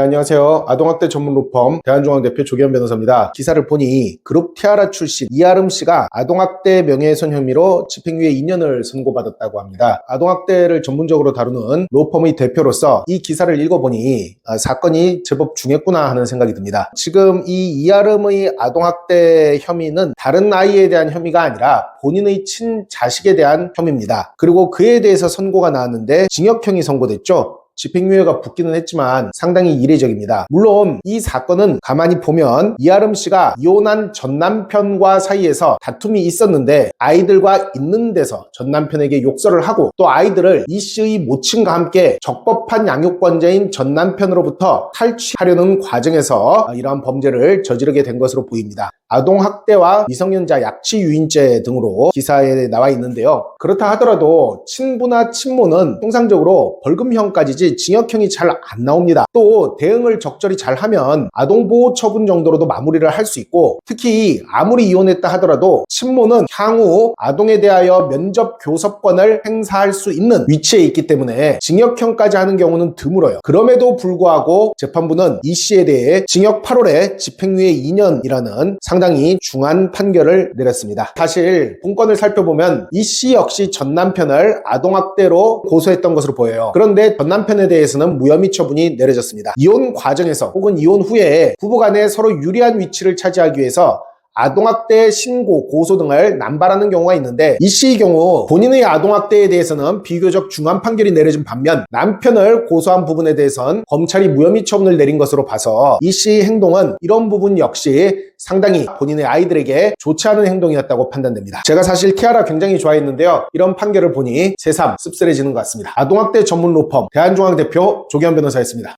안녕하세요. 아동학대 전문 로펌 대한중앙 대표 조기현 변호사입니다. 기사를 보니 그룹 티아라 출신 이아름 씨가 아동학대 명예훼손 혐의로 집행유예 2년을 선고받았다고 합니다. 아동학대를 전문적으로 다루는 로펌의 대표로서 이 기사를 읽어보니 아, 사건이 제법 중했구나 하는 생각이 듭니다. 지금 이 이아름의 아동학대 혐의는 다른 아이에 대한 혐의가 아니라 본인의 친자식에 대한 혐의입니다. 그리고 그에 대해서 선고가 나왔는데 징역형이 선고됐죠. 집행유예가 붙기는 했지만 상당히 이례적입니다. 물론 이 사건은 가만히 보면 이아름 씨가 이혼한 전 남편과 사이에서 다툼이 있었는데 아이들과 있는 데서 전 남편에게 욕설을 하고 또 아이들을 이 씨의 모친과 함께 적법한 양육권자인 전 남편으로부터 탈취하려는 과정에서 이러한 범죄를 저지르게 된 것으로 보입니다. 아동학대와 미성년자 약취 유인죄 등으로 기사에 나와 있는데요. 그렇다 하더라도 친부나 친모는 통상적으로 벌금형까지지 징역형이 잘 안 나옵니다. 또 대응을 적절히 잘 하면 아동보호 처분 정도로도 마무리를 할 수 있고 특히 아무리 이혼했다 하더라도 친모는 향후 아동에 대하여 면접 교섭권을 행사할 수 있는 위치에 있기 때문에 징역형까지 하는 경우는 드물어요. 그럼에도 불구하고 재판부는 이 씨에 대해 징역 8월에 집행유예 2년이라는 상 당히 중한 판결을 내렸습니다. 사실 본건을 살펴보면 이 씨 역시 전 남편을 아동학대로 고소했던 것으로 보여요. 그런데 전 남편에 대해서는 무혐의 처분이 내려졌습니다. 이혼 과정에서 혹은 이혼 후에 부부 간에 서로 유리한 위치를 차지하기 위해서 아동학대 신고, 고소 등을 남발하는 경우가 있는데 이 씨의 경우 본인의 아동학대에 대해서는 비교적 중한 판결이 내려진 반면 남편을 고소한 부분에 대해선 검찰이 무혐의 처분을 내린 것으로 봐서 이 씨의 행동은 이런 부분 역시 상당히 본인의 아이들에게 좋지 않은 행동이었다고 판단됩니다. 제가 사실 티아라 굉장히 좋아했는데요. 이런 판결을 보니 새삼 씁쓸해지는 것 같습니다. 아동학대 전문 로펌 대한중앙 대표 조기현 변호사였습니다.